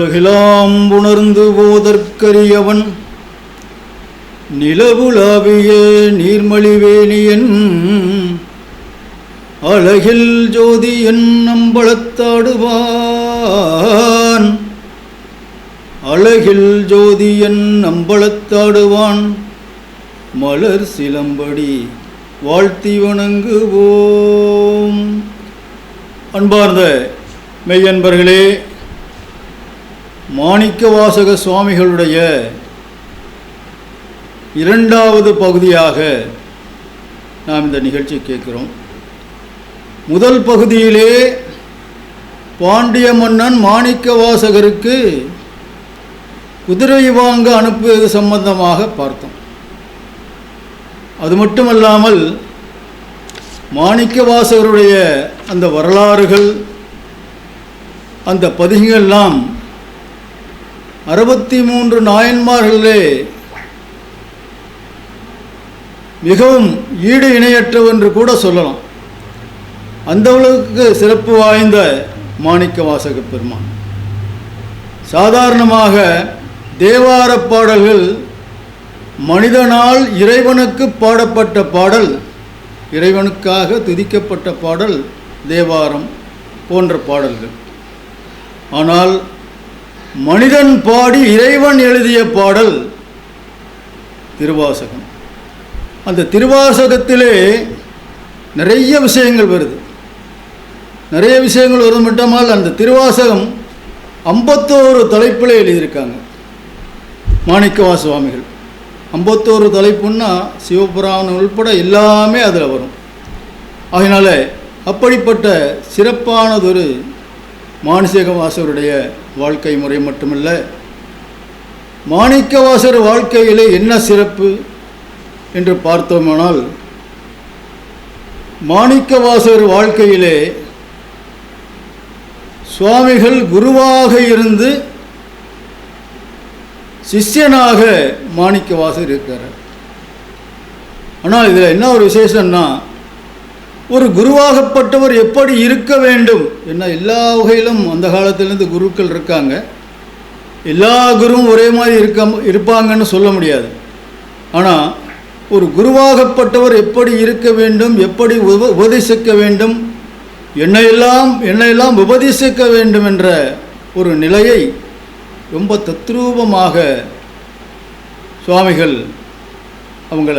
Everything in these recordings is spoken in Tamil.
உலகிலாம் உணர்ந்து போதற்கரியவன் நிலவுலாவிய நீர்மலிவேணியன் அழகில் ஜோதியன் நம்பளத்தாடுவான் அழகில் ஜோதியன் நம்பளத்தாடுவான் மலர் சிலம்படி வாழ்த்தி வணங்குவோம். அன்பார்ந்த மெய்யன்பர்களே மாணிக்கவாசக சுவாமிகளுடைய இரண்டாவது பகுதியாக நாம் இந்த நிகழ்ச்சி கேட்கிறோம். முதல் பகுதியிலே பாண்டிய மன்னன் மாணிக்கவாசகருக்கு குதிரை வாங்க அனுப்புவது சம்பந்தமாக பார்த்தோம். அது மட்டுமல்லாமல் மாணிக்கவாசகருடைய அந்த வரலாறுகள் அந்த பதிகங்கள்லாம் அறுபத்தி மூன்று நாயன்மார்களிலே மிகவும் ஈடு இணையற்றவென்று கூட சொல்லலாம். அந்த அளவுக்கு சிறப்பு வாய்ந்த மாணிக்க வாசக பெருமான். சாதாரணமாக தேவார பாடல்கள் மனிதனால் இறைவனுக்கு பாடப்பட்ட பாடல் இறைவனுக்காக துதிக்கப்பட்ட பாடல் தேவாரம் போன்ற பாடல்கள். ஆனால் மனிதன் பாடி இறைவன் எழுதிய பாடல் திருவாசகம். அந்த திருவாசகத்திலே நிறைய விஷயங்கள் வருது. நிறைய விஷயங்கள் வருது மட்டுமால் அந்த திருவாசகம் ஐம்பத்தோரு தலைப்பில் எழுதியிருக்காங்க. மாணிக்கவா சுவாமிகள் ஐம்பத்தோரு தலைப்புன்னா சிவபுராணம் உள்பட எல்லாமே அதில் வரும். அதனால் அப்படிப்பட்ட சிறப்பானதொரு மாணிசகவாசருடைய வாழ்க்கை முறை மட்டுமல்ல மாணிக்கவாசர் வாழ்க்கையிலே என்ன சிறப்பு என்று பார்த்தோமானால் மாணிக்கவாசர் வாழ்க்கையிலே சுவாமிகள் குருவாக இருந்து சிஷ்யனாக மாணிக்கவாசர் இருக்கிறார். ஆனால் இதில் என்ன ஒரு விசேஷம்னா ஒரு குருவாகப்பட்டவர் எப்படி இருக்க வேண்டும்? என்ன எல்லா வகையிலும் அந்த காலத்திலேருந்து குருக்கள் இருக்காங்க. எல்லா குருவும் ஒரே மாதிரி இருக்க இருப்பாங்கன்னு சொல்ல முடியாது. ஆனால் ஒரு குருவாகப்பட்டவர் எப்படி இருக்க வேண்டும்? எப்படி உப உபதேசிக்க வேண்டும்? என்னையெல்லாம் என்னையெல்லாம் உபதேசிக்க வேண்டும் என்ற ஒரு நிலையை ரொம்ப தத்ரூபமாக சுவாமிகள் அவங்கள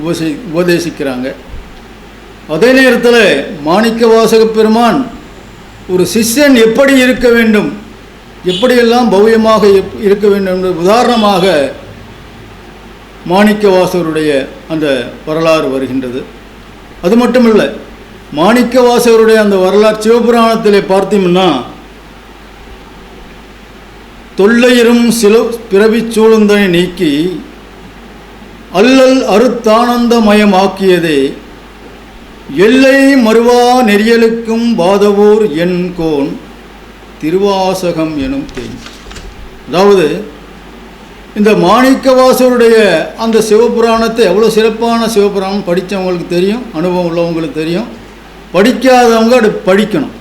உபசி உபதேசிக்கிறாங்க. அதே நேரத்தில் மாணிக்க வாசக பெருமான் ஒரு சிஷ்யன் எப்படி இருக்க வேண்டும் எப்படியெல்லாம் பவ்யமாக இருக்க வேண்டும் என்று உதாரணமாக மாணிக்கவாசகருடைய அந்த வரலாறு வருகின்றது. அது மட்டுமல்ல மாணிக்கவாசகருடைய அந்த வரலாறு சிவபுராணத்திலே பார்த்தீங்கன்னா தொல்லையிரும் சில பிறவிச் சூழ்ந்தனை நீக்கி அல்லல் அருத்தானந்தமயமாக்கியதே எல்லை மறுவா நெறியலுக்கும் பாதவூர் என் கோன் திருவாசகம் எனும் தேன். அதாவது இந்த மாணிக்கவாசருடைய அந்த சிவபுராணத்தை எவ்வளோ சிறப்பான சிவபுராணம் படித்தவங்களுக்கு தெரியும் அனுபவம் உள்ளவங்களுக்கு தெரியும். படிக்காதவங்க அது படிக்கணும்.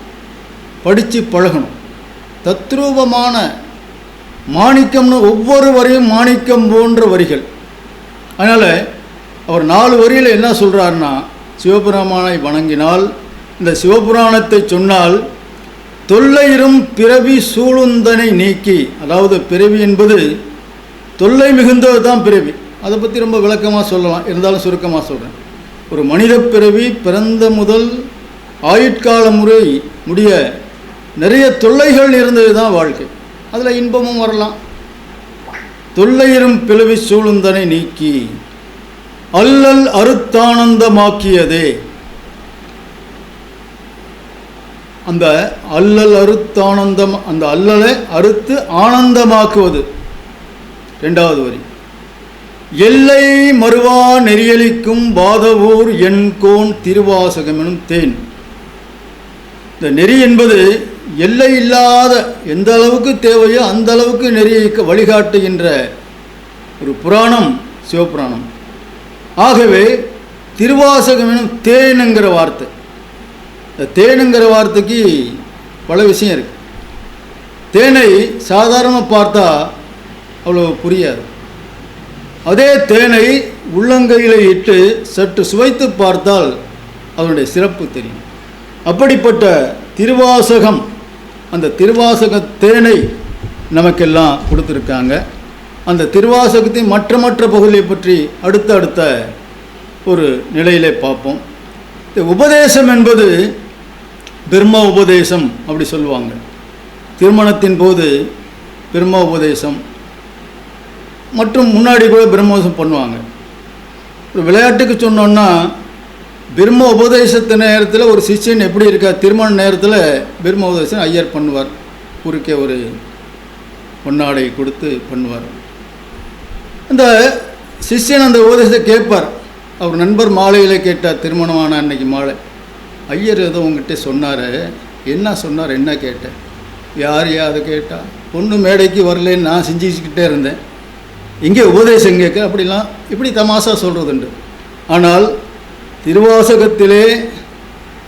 படித்து பழகணும். தத்ரூபமான மாணிக்கம்னு ஒவ்வொரு வரியும் மாணிக்கம் போன்ற வரிகள். அதனால் அவர் நாலு வரியில் என்ன சொல்கிறாருன்னா சிவபுராணனை வணங்கினால் இந்த சிவபுராணத்தை சொன்னால் தொல்லையிரும் பிறவி சூளுந்தனை நீக்கி அதாவது பிறவி என்பது தொல்லை மிகுந்தது தான் பிறவி. அதை பற்றி ரொம்ப விளக்கமாக சொல்லலாம். இருந்தாலும் சுருக்கமாக சொல்கிறேன் ஒரு மனித பிறவி பிறந்த முதல் ஆயுட்கால முறை முடிய நிறைய தொல்லைகள் இருந்தது தான் வாழ்க்கை. அதில் இன்பமும் வரலாம். தொல்லையிரும் பிளவி சூழுந்தனை நீக்கி அல்லல் அருத்தானந்தமாக்கியதே. அந்த அல்லல் அருத்தானந்தம் அந்த அல்லலை அறுத்து ஆனந்தமாக்குவது. ரெண்டாவது வரி. எல்லை மறுவா நெறியலிக்கும் பாதவூர் எண்கோன் திருவாசகம் எனும் தேன். இந்த நெறி என்பது எல்லை இல்லாத எந்த அளவுக்கு தேவையோ அந்த அளவுக்கு நெறியை வழிகாட்டுகின்ற ஒரு புராணம் சிவபுராணம். ஆகவே திருவாசகம் எனும் தேனுங்கிற வார்த்தை. தேனுங்கிற வார்த்தைக்கு பல விஷயம் இருக்கு. தேனை சாதாரணமாக பார்த்தா அவ்வளோ புரியாது. அதே தேனை உள்ளங்கையில் இட்டு சற்று சுவைத்து பார்த்தால் அதனுடைய சிறப்பு தெரியும். அப்படிப்பட்ட திருவாசகம் அந்த திருவாசக தேனை நமக்கெல்லாம் கொடுத்துருக்காங்க. அந்த திருவாசகத்தின் மற்ற மற்ற பகுதியை பற்றி அடுத்த அடுத்த ஒரு நிலையிலே பார்ப்போம். இந்த உபதேசம் என்பது பிரம்ம உபதேசம் அப்படி சொல்லுவாங்க. திருமணத்தின் போது பிரம்ம உபதேசம். மற்றும் முன்னாடி கூட பிரம்மோசம் பண்ணுவாங்க. ஒரு விளையாட்டுக்கு சொன்னோன்னா பிரம்ம உபதேசத்து நேரத்தில் ஒரு சிஷ்யன் எப்படி இருக்கா திருமண நேரத்தில் பிரம்ம உபதேசம் ஐயர் பண்ணுவார். குறுக்கே ஒரு பொன்னாடை கொடுத்து பண்ணுவார். அந்த சிஷ்யன் அந்த உபதேசத்தை கேட்பார். அவர் நண்பர் மாலையில் கேட்டார் திருமணமான அன்னைக்கு மாலை? ஐயர் ஏதோ உங்ககிட்ட சொன்னார். என்ன சொன்னார் என்ன கேட்டேன்? யார் யார்? அதை கேட்டா பொண்ணு மேடைக்கு வரலன்னு நான் செஞ்சுக்கிட்டே இருந்தேன். இங்கே உபதேசம் கேட்க அப்படிலாம் இப்படி தமாசா சொல்கிறதுண்டு ஆனால் திருவாசகத்திலே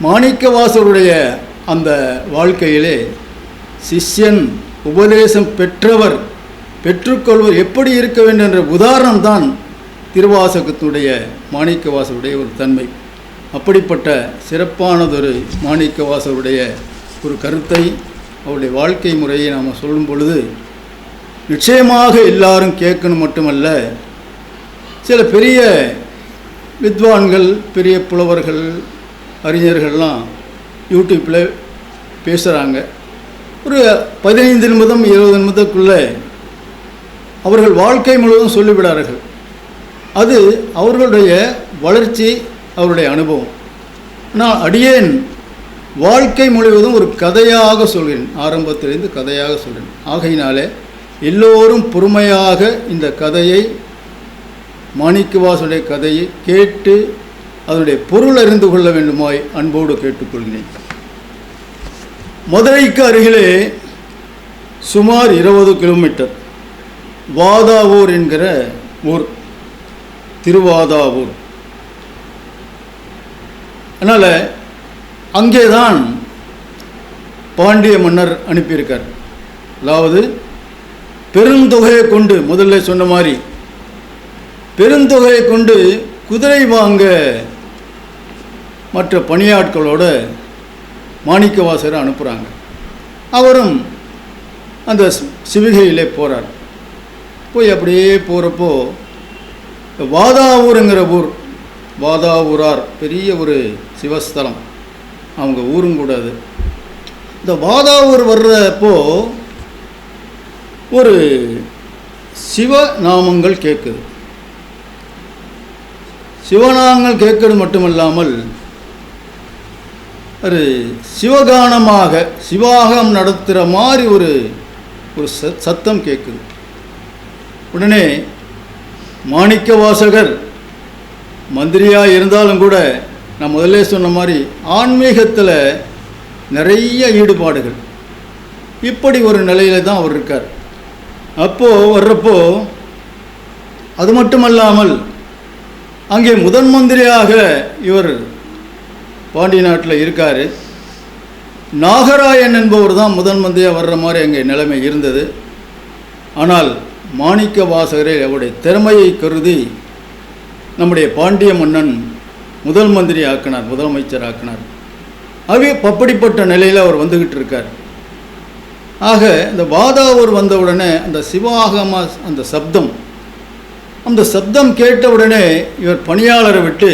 மாணிக்கவாசருடைய அந்த வாழ்க்கையிலே சிஷ்யன் உபதேசம் பெற்றவர் பெற்றுக்கொள்வது எப்படி இருக்க வேண்டும் என்ற உதாரணம் தான் மாணிக்கவாசருடைய ஒரு தன்மை. அப்படிப்பட்ட சிறப்பானதொரு மாணிக்கவாசருடைய ஒரு கருத்தை அவருடைய வாழ்க்கை முறையை நாம் சொல்லும் பொழுது நிச்சயமாக எல்லாரும் கேட்கணும் மட்டுமல்ல சில பெரிய வித்வான்கள் பெரிய புலவர்கள் அறிஞர்கள்லாம் யூடியூப்பில் பேசுகிறாங்க ஒரு பதினைந்து நிமிடம் இருபது நிமிடத்துக்குள்ளே அவர்கள் வாழ்க்கை முழுவதும் சொல்லிவிடார்கள். அது அவர்களுடைய வளர்ச்சி அவருடைய அனுபவம். நான் அடியேன் வாழ்க்கை முழுவதும் ஒரு கதையாக சொல்கிறேன். ஆரம்பத்திலிருந்து கதையாக சொல்கிறேன். ஆகையினாலே எல்லோரும் பொறுமையாக இந்த கதையை மாணிக்கவாசுடைய கதையை கேட்டு அதனுடைய பொருள் அறிந்து கொள்ள வேண்டுமாய் அன்போடு கேட்டுக்கொள்கிறேன். மதுரைக்கு அருகிலே சுமார் இருபது கிலோமீட்டர். வாதாவூர் என்கிற ஊர். திருவாதாவூர். அதனால் அங்கே தான் பாண்டிய மன்னர் அனுப்பியிருக்கார். அதாவது பெருந்தொகையை கொண்டு முதல்ல சொன்ன மாதிரி பெருந்தொகையை கொண்டு குதிரை வாங்க மற்ற பணியாட்களோட மாணிக்கவாசரை அனுப்புகிறாங்க அவரும் அந்த சி- சிவிகையிலே போகிறார் போய் அப்படியே போகிறப்போ வாதாவூருங்கிற ஊர் வாதாவூரார் பெரிய ஒரு சிவஸ்தலம். அவங்க ஊரும் கூட அது. இந்த வாதாவூர் வர்றப்போ ஒரு சிவ நாமங்கள் கேட்குது. சிவநாமங்கள் கேட்கறது மட்டுமல்லாமல் ஒரு சிவகானமாக சிவாகம் நடத்துகிற மாதிரி ஒரு ஒரு சத்தம் கேட்குது. உடனே மாணிக்க வாசகர் மந்திரியாக இருந்தாலும் கூட நான் முதல்ல சொன்ன மாதிரி ஆன்மீகத்தில் நிறைய ஈடுபாடுகள். இப்படி ஒரு நிலையில தான் அவர் இருக்கார். அப்போது வர்றப்போ அது மட்டுமல்லாமல் அங்கே முதன் மந்திரியாக இவர் பாண்டி நாட்டில் இருக்கார். நாகராயன் என்பவர் தான் முதன் மந்திரியாக வர்ற மாதிரி அங்கே நிலைமை இருந்தது. ஆனால் மாணிக்க வாசகரை அவருடைய திறமையை கருதி நம்முடைய பாண்டிய மன்னன் முதல் மந்திரி ஆக்கினார் முதலமைச்சர் ஆக்கினார் அவே அப்படிப்பட்ட நிலையில் அவர் வந்துக்கிட்டு இருக்கார். ஆக இந்த வாதாவூர் வந்தவுடனே அந்த சிவாகம அந்த சப்தம் அந்த சப்தம் கேட்டவுடனே இவர் பணியாளரை விட்டு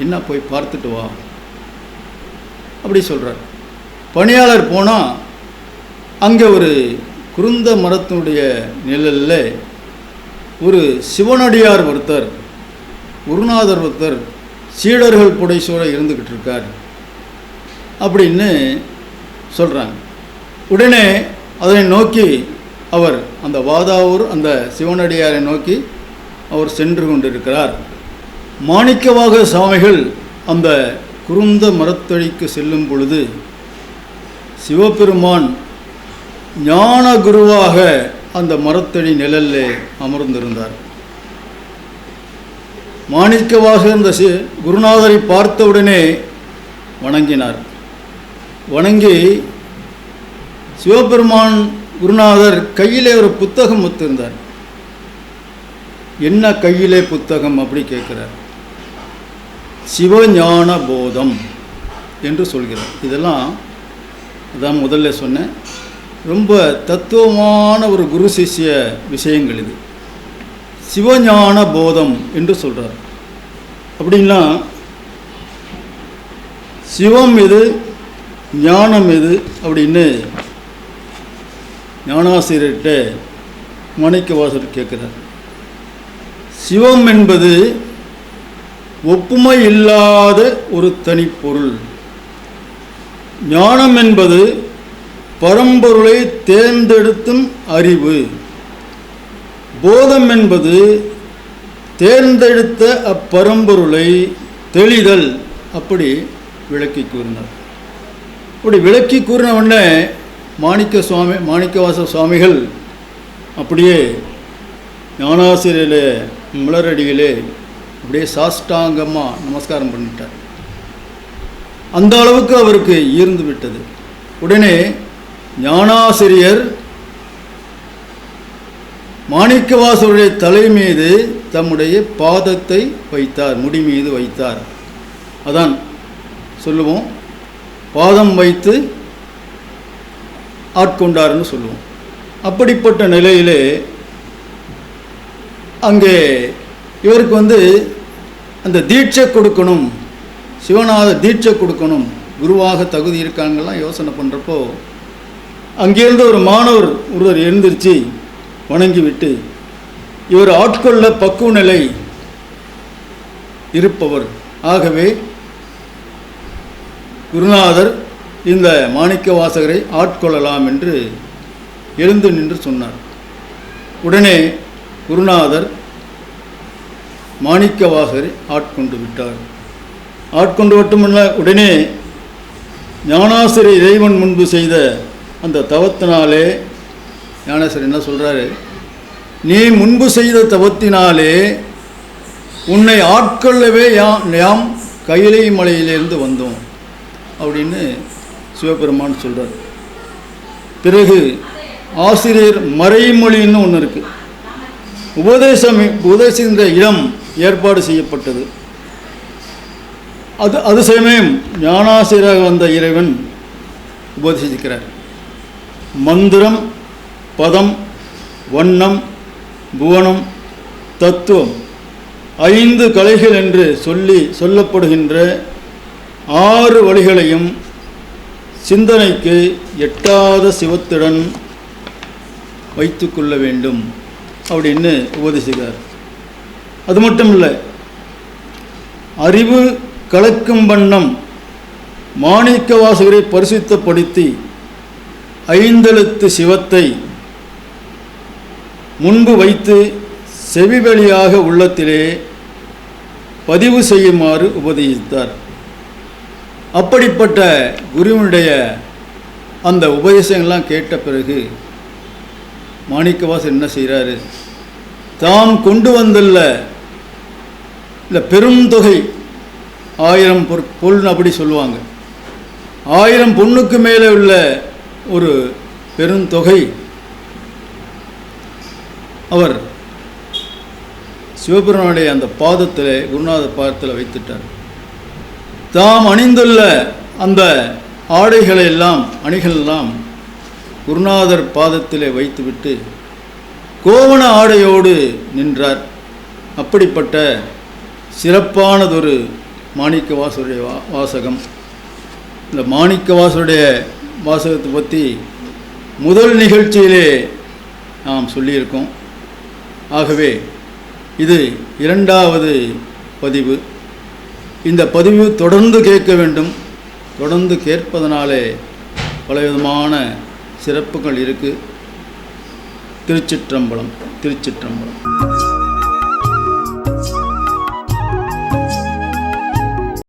என்ன போய் பார்த்துட்டு வா அப்படி சொல்கிறார் பணியாளர் போனால் அங்கே ஒரு குருந்த மரத்தினுடைய நிழலில் ஒரு சிவனடியார் ஒருத்தர் குருநாதர் ஒருத்தர் சீடர்கள் புடைசோட இருந்துக்கிட்டு இருக்கார் அப்படின்னு சொல்கிறாங்க உடனே அதனை நோக்கி அவர் அந்த வாதாவூர் அந்த சிவனடியாரை நோக்கி அவர் சென்று கொண்டிருக்கிறார். மாணிக்கவாக சுவாமிகள் அந்த குருந்த மரத்தடிக்கு செல்லும் பொழுது சிவபெருமான் ஞான குருவாக அந்த மரத்தடி நிழலில் அமர்ந்திருந்தார். மாணிக்கவாக இருந்த சி குருநாதரை பார்த்தவுடனே வணங்கினார். வணங்கி சிவபெருமான் குருநாதர் கையிலே ஒரு புத்தகம் ஒத்திருந்தார். என்ன கையிலே புத்தகம்? அப்படி கேட்குறார். சிவஞான போதம் என்று சொல்கிறார். இதெல்லாம் அதான் முதல்ல சொன்னேன் ரொம்ப தத்துவமான ஒரு குரு சிஷ்ய விஷயங்கள் இது. சிவஞான போதம் என்று சொல்கிறார் அப்படின்னா சிவம் எது ஞானம் எது அப்படின்னு ஞானாசிரியர்கிட்ட மாணிக்கவாசர் கேட்குறார். சிவம் என்பது ஒப்புமை இல்லாத ஒரு தனிப்பொருள். ஞானம் என்பது பரம்பொருளை தேர்ந்தெடுத்தும் அறிவு. போதம் என்பது தேர்ந்தெடுத்த அப்பரம்பொருளை தெளிதல் அப்படி விளக்கி கூறினார். அப்படி விளக்கி கூறின உடனே மாணிக்க சுவாமி மாணிக்கவாச சுவாமிகள் அப்படியே ஞானாசிரியில் மலரடியிலே அப்படியே சாஷ்டாங்கமாக நமஸ்காரம் பண்ணிட்டார். அந்த அளவுக்கு அவருக்கு ஈர்ந்து விட்டது. உடனே ஞானாசிரியர் மாணிக்கவாசருடைய தலை மீது தம்முடைய பாதத்தை வைத்தார் முடி மீது வைத்தார். அதான் சொல்லுவோம். பாதம் வைத்து ஆட்கொண்டார்னு சொல்லுவோம். அப்படிப்பட்ட நிலையிலே அங்கே இவருக்கு வந்து அந்த தீட்சை கொடுக்கணும் சிவநாத தீட்சை கொடுக்கணும் குருவாக தகுதி இருக்காங்கலாம் யோசனை பண்ணுறப்போ அங்கேருந்து ஒரு மாணவர் ஒருவர் எழுந்திருச்சு வணங்கிவிட்டு இவர் ஆட்கொள்ள பக்குவ நிலை இருப்பவர். ஆகவே குருநாதர் இந்த மாணிக்க வாசகரை ஆட்கொள்ளலாம் என்று எழுந்து நின்று சொன்னார். உடனே குருநாதர் மாணிக்க வாசகரை ஆட்கொண்டு விட்டார். ஆட்கொண்டு மட்டுமல்ல உடனே ஞானாசிரிய இறைவன் முன்பு செய்த அந்த தவத்தினாலே ஞானேஸ்வரர் என்ன சொல்கிறாரு நீ முன்பு செய்த தவத்தினாலே உன்னை ஆட்கொள்ளவே யாம் யாம் கையிலை மலையிலிருந்து வந்தோம் அப்படின்னு சிவபெருமான் சொல்கிறார் பிறகு ஆசிரியர் மறைமொழின்னு ஒன்று இருக்குது உபதேசம் உபதேசிக்கின்ற இடம் ஏற்பாடு செய்யப்பட்டது. அது அது சமயம் ஞானாசிரியராக வந்த இறைவன் உபதேசிக்கிறார். மந்திரம் பதம் வண்ணம் புவனம் தத்துவம். ஐந்து கலைகள் என்று சொல்லி சொல்லப்படுகின்ற ஆறு வழிகளையும் சிந்தனைக்கு எட்டாத சிவத்துடன் வைத்துக்கொள்ள வேண்டும் அப்படின்னு உபதேசிக்கிறார். அது மட்டும் இல்லை அறிவு கலக்கும் வண்ணம் மாணிக்க வாசகரை பரிசுத்தப்படுத்தி ஐந்தெழுத்து சிவத்தை முன்பு வைத்து செவிவழியாக உள்ளத்திலே பதிவு செய்யுமாறு உபதேசித்தார். அப்படிப்பட்ட குருவினுடைய அந்த உபதேசங்கள்லாம் கேட்ட பிறகு மாணிக்கவாசர் என்ன செய்கிறாரு தாம் கொண்டு வந்துள்ள இல்லை பெருந்தொகை ஆயிரம் பொருள் அப்படி சொல்லுவாங்க. ஆயிரம் பொண்ணுக்கு மேலே உள்ள ஒரு பெருந்தொகை. அவர் சிவபெருமானுடைய அந்த பாதத்தில் குருநாத பாதத்தில் வைத்துட்டார் தாம் அணிந்துள்ள அந்த ஆடைகளை எல்லாம் குருநாதர் பாதத்திலே வைத்துவிட்டு கோவண ஆடையோடு நின்றார். அப்படிப்பட்ட சிறப்பானதொரு மாணிக்கவாசருடைய வா வாசகம். இந்த மாணிக்கவாசருடைய வாசகத்தை பற்றி முதல் நிகழ்ச்சியிலே நாம் சொல்லியிருக்கோம். ஆகவே இது இரண்டாவது பதிவு. இந்த பதிவு தொடர்ந்து கேட்க வேண்டும். தொடர்ந்து கேட்பதனாலே பலவிதமான சிறப்புகள் இருக்குது திருச்சிற்றம்பலம் திருச்சிற்றம்பலம்.